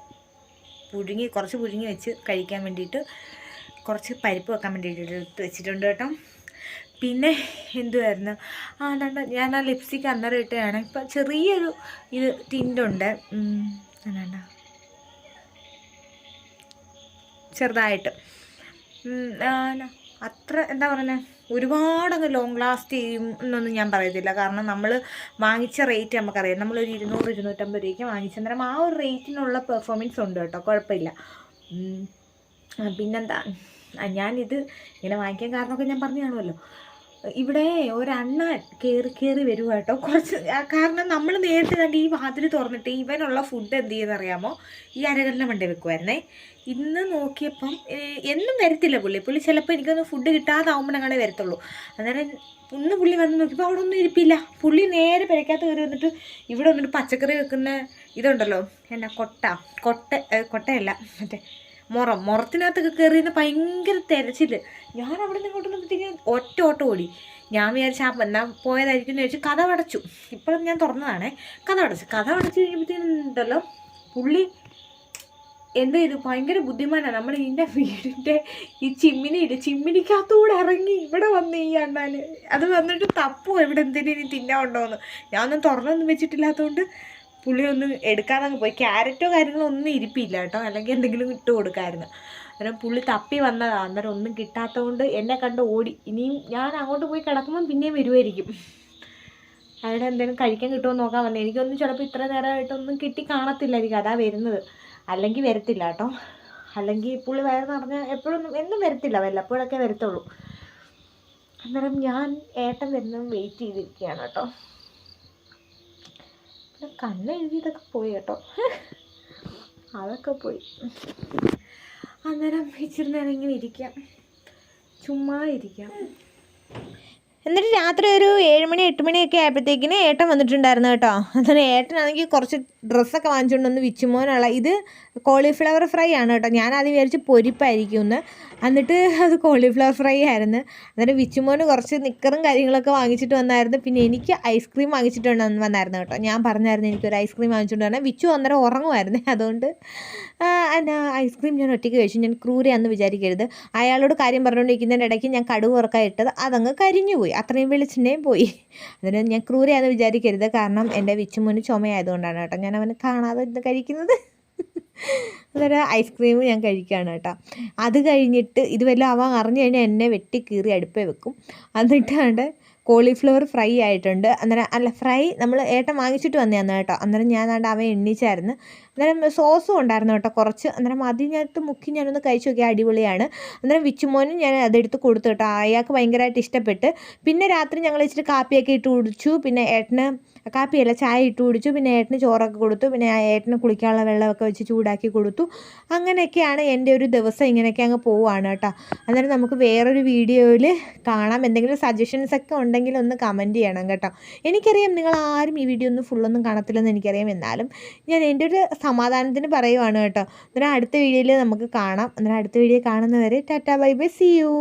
പുഴുങ്ങി കുറച്ച് പുഴുങ്ങി വെച്ച് കഴിക്കാൻ വേണ്ടിയിട്ട് കുറച്ച് പരിപ്പ് വെക്കാൻ വേണ്ടിയിട്ട് വെച്ചിട്ടുണ്ട് കേട്ടോ. പിന്നെ എന്തുമായിരുന്നു ആ ദാണ്ട ഞാൻ ആ ലിപ്സ്റ്റിക്ക് അന്നേരം ഇട്ടതാണ്. ഇപ്പം ചെറിയൊരു ഇത് ടിന്റുണ്ട് എന്നാണ്ട ചെറുതായിട്ട്. അത്ര എന്താ പറയുന്നത് ഒരുപാട് അങ്ങ് ലോങ് ലാസ്റ്റ് ചെയ്യും എന്നൊന്നും ഞാൻ പറയത്തില്ല. കാരണം നമ്മൾ വാങ്ങിച്ച റേറ്റ് നമുക്കറിയാം. നമ്മളൊരു ഇരുന്നൂറ് ഇരുന്നൂറ്റമ്പത് രൂപയ്ക്ക് വാങ്ങിച്ച അന്നേരം ആ ഒരു റേറ്റിനുള്ള പെർഫോമൻസ് ഉണ്ട് കേട്ടോ. കുഴപ്പമില്ല. പിന്നെന്താ? ഞാനിത് ഇങ്ങനെ വാങ്ങിക്കാൻ കാരണമൊക്കെ ഞാൻ പറഞ്ഞു കാണുമല്ലോ. ഇവിടെ ഒരണ്ണ കയറി കയറി വരുക കേട്ടോ. കുറച്ച് കാരണം നമ്മൾ നേരത്തെ കണ്ട് ഈ വാതിൽ തുറന്നിട്ട് ഇവനുള്ള ഫുഡ് എന്ത് ചെയ്യുന്നറിയാമോ? ഈ അരകല്ലിന്റെ മണ്ടി വെക്കുമായിരുന്നേ ഇന്ന് നോക്കിയപ്പം എന്നും വരത്തില്ല പുള്ളി. പുള്ളി ചിലപ്പോൾ എനിക്കൊന്ന് ഫുഡ് കിട്ടാതാവുമ്പോഴങ്ങനെ വരത്തുള്ളൂ. അന്നേരം ഒന്ന് പുള്ളി വന്ന് നോക്കിയപ്പോൾ അവിടെ ഒന്നും ഇരിപ്പില്ല. പുള്ളി നേരെ പെരക്കകത്ത് കയറി വന്നിട്ട് ഇവിടെ വന്നിട്ട് പച്ചക്കറി വെക്കുന്ന ഇതുണ്ടല്ലോ. എന്നാ കൊട്ട. കൊട്ട കൊട്ടയല്ല മറ്റേ മുറം മുറത്തിനകത്തൊക്കെ കയറി നിന്ന് ഭയങ്കര തിരച്ചിൽ ഞാൻ അവിടെ നിന്ന് ഇങ്ങോട്ട് നിന്നിട്ട് ഒറ്റ ഓട്ടം ഓടി. ഞാൻ വിചാരിച്ച ആ എന്നാ പോയതായിരിക്കും എന്ന് ചോദിച്ചു കഥ അടച്ചു. ഇപ്പോഴും ഞാൻ തുറന്നതാണേ. കഥ അടച്ചു. കഥ അടച്ചു കഴിഞ്ഞപ്പോഴത്തേനും ഉണ്ടല്ലോ പുള്ളി എന്ത് ചെയ്തു? ഭയങ്കര ബുദ്ധിമാനാണ് നമ്മൾ ഇതിന്റെ വീടിന്റെ ഈ ചിമ്മിനിയില്ല ചിമ്മിനിക്കകത്തൂടെ ഇറങ്ങി ഇവിടെ വന്ന് ഈ അണ്ണാന്. അത് വന്നിട്ട് തപ്പു എവിടെ എന്തിനും ഇനി തിന്നാനുണ്ടോയെന്ന് ഞാനൊന്നും തുറന്നൊന്നും വെച്ചിട്ടില്ലാത്തതുകൊണ്ട് പുള്ളി ഒന്നും എടുക്കാതെ അങ്ങ് പോയി. ക്യാരറ്റോ കാര്യങ്ങളോ ഒന്നും ഇരിപ്പില്ല കേട്ടോ. അല്ലെങ്കിൽ എന്തെങ്കിലും ഇട്ട് കൊടുക്കാമായിരുന്നു അന്നേരം പുള്ളി തപ്പി വന്നതാണ് അന്നേരം ഒന്നും കിട്ടാത്തതുകൊണ്ട് എന്നെ കണ്ട് ഓടി. ഇനിയും ഞാൻ അങ്ങോട്ട് പോയി കിടക്കുമ്പം പിന്നെയും വരുമായിരിക്കും അവിടെ എന്തെങ്കിലും കഴിക്കാൻ കിട്ടുമോ നോക്കാൻ വന്നത് എനിക്കൊന്നും ചിലപ്പോൾ ഇത്ര നേരമായിട്ടൊന്നും കിട്ടി കാണത്തില്ലായിരിക്കും അതാ വരുന്നത്. അല്ലെങ്കിൽ വരത്തില്ല കേട്ടോ. അല്ലെങ്കിൽ പുള്ളി വയറ് നിറഞ്ഞാൽ എപ്പോഴൊന്നും എന്നും വരത്തില്ല. വല്ലപ്പോഴൊക്കെ വരത്തുള്ളൂ. അന്നേരം ഞാൻ ഏട്ടൻ വരുന്നതും വെയിറ്റ് ചെയ്തിരിക്കുകയാണ് കേട്ടോ. പിന്നെ കണ്ണ് എഴുതിയതൊക്കെ പോയി കേട്ടോ. അതൊക്കെ പോയി. അന്നേരം ഇച്ചിരി നേരം ഇങ്ങനെ ഇരിക്കാം. ചുമ്മാ ഇരിക്കാം. എന്നിട്ട് രാത്രി ഒരു ഏഴ് മണി എട്ട് മണിയൊക്കെ ആയപ്പോഴത്തേക്കിന് ഏട്ടൻ വന്നിട്ടുണ്ടായിരുന്നു കേട്ടോ. അന്നേരം ഏട്ടനാണെങ്കിൽ കുറച്ച് ഡ്രസ്സൊക്കെ വാങ്ങിച്ചുകൊണ്ടൊന്ന് വിച്ചുമോനുള്ള ഇത് കോളിഫ്ലവർ ഫ്രൈ ആണ് കേട്ടോ. ഞാൻ ആദ്യം വിചാരിച്ച് പൊരിപ്പായിരിക്കും എന്ന്. എന്നിട്ട് അത് കോളിഫ്ലവർ ഫ്രൈ ആയിരുന്നു. അന്നേരം വിച്ചുമോന് കുറച്ച് നിക്കറും കാര്യങ്ങളൊക്കെ വാങ്ങിച്ചിട്ട് വന്നായിരുന്നു. പിന്നെ എനിക്ക് ഐസ്ക്രീം വാങ്ങിച്ചിട്ട് വന്ന- വന്നായിരുന്നു കേട്ടോ. ഞാൻ പറഞ്ഞായിരുന്നു എനിക്കൊരു ഐസ്ക്രീം വാങ്ങിച്ചിട്ട് വരണം. വിച്ചു അന്നേരം ഉറങ്ങുമായിരുന്നു. അതുകൊണ്ട് എന്നാ ഐസ്ക്രീം ഞാൻ ഒറ്റയ്ക്ക് കഴിച്ചു. ഞാൻ ക്രൂരയാന്ന് വിചാരിക്കരുത്. അയാളോട് കാര്യം പറഞ്ഞുകൊണ്ടിരിക്കുന്നതിന്റെ ഇടയ്ക്ക് ഞാൻ കടുവ് ഉറക്കാൻ ഇട്ടത്. അതങ്ങ് കരിഞ്ഞു പോയി. അത്രയും വെളിച്ചെണ്ണയും പോയി. അതിനെ ഞാൻ ക്രൂരയാന്ന് വിചാരിക്കരുത്. കാരണം എന്റെ വിച്ചുമോന് ചുമയായതുകൊണ്ടാണ് കേട്ടോ. ഞാൻ അവന് കാണാതെ ഇത് കഴിക്കുന്നത്. അന്നേരം ഐസ്ക്രീം ഞാൻ കഴിക്കുകയാണ് കേട്ടോ. അത് കഴിഞ്ഞിട്ട് ഇത് വല്ല അവൻ അറിഞ്ഞു കഴിഞ്ഞാൽ എന്നെ വെട്ടി കീറി അടുപ്പേ വെക്കും. എന്നിട്ടാണ്ട് കോളിഫ്ലവർ ഫ്രൈ ആയിട്ടുണ്ട്. അന്നേരം അല്ല ഫ്രൈ നമ്മൾ ഏട്ടൻ വാങ്ങിച്ചിട്ട് വന്നതാണ് കേട്ടോ. അന്നേരം ഞാൻ ആണ്ട് അവൻ എണ്ണീച്ചായിരുന്നു. അന്നേരം സോസും ഉണ്ടായിരുന്നു കേട്ടോ കുറച്ച്. അന്നേരം അതിനകത്ത് മുക്കി ഞാനൊന്ന് കഴിച്ചു നോക്കി അടിപൊളിയാണ്. അന്നേരം വിച്ചുമോനും ഞാൻ അതെടുത്ത് കൊടുത്തു കേട്ടോ. അയാൾക്ക് ഭയങ്കരമായിട്ട് ഇഷ്ടപ്പെട്ട്. പിന്നെ രാത്രി ഞങ്ങൾ ഇച്ചിരി കാപ്പിയൊക്കെ ഇട്ട് കുടിച്ചു. പിന്നെ ഏട്ടന് കാപ്പിയല്ല ചായ ഇട്ട് കുടിച്ചു. പിന്നെ ഏട്ടന് ചോറൊക്കെ കൊടുത്തു. പിന്നെ ഏട്ടന് കുളിക്കാനുള്ള വെള്ളമൊക്കെ വെച്ച് ചൂടാക്കി കൊടുത്തു. അങ്ങനെയൊക്കെയാണ് എന്റെ ഒരു ദിവസം ഇങ്ങനെയൊക്കെ അങ്ങ് പോവുകയാണ് കേട്ടോ. അന്നേരം നമുക്ക് വേറൊരു വീഡിയോയിൽ കാണാം. എന്തെങ്കിലും സജഷൻസ് ഒക്കെ ഉണ്ടെങ്കിൽ ഒന്ന് കമന്റ് ചെയ്യണം കേട്ടോ. എനിക്കറിയാം നിങ്ങൾ ആരും ഈ വീഡിയോ ഒന്നും ഫുള്ളൊന്നും കാണത്തില്ലെന്ന് എനിക്കറിയാം. എന്നാലും ഞാൻ എന്റെ ഒരു സമാധാനത്തിന് പറയുവാണ് കേട്ടോ. അന്നേരം അടുത്ത വീഡിയോയിൽ നമുക്ക് കാണാം. അന്നേരം അടുത്ത വീഡിയോ കാണുന്നവരെ tata bye bye see you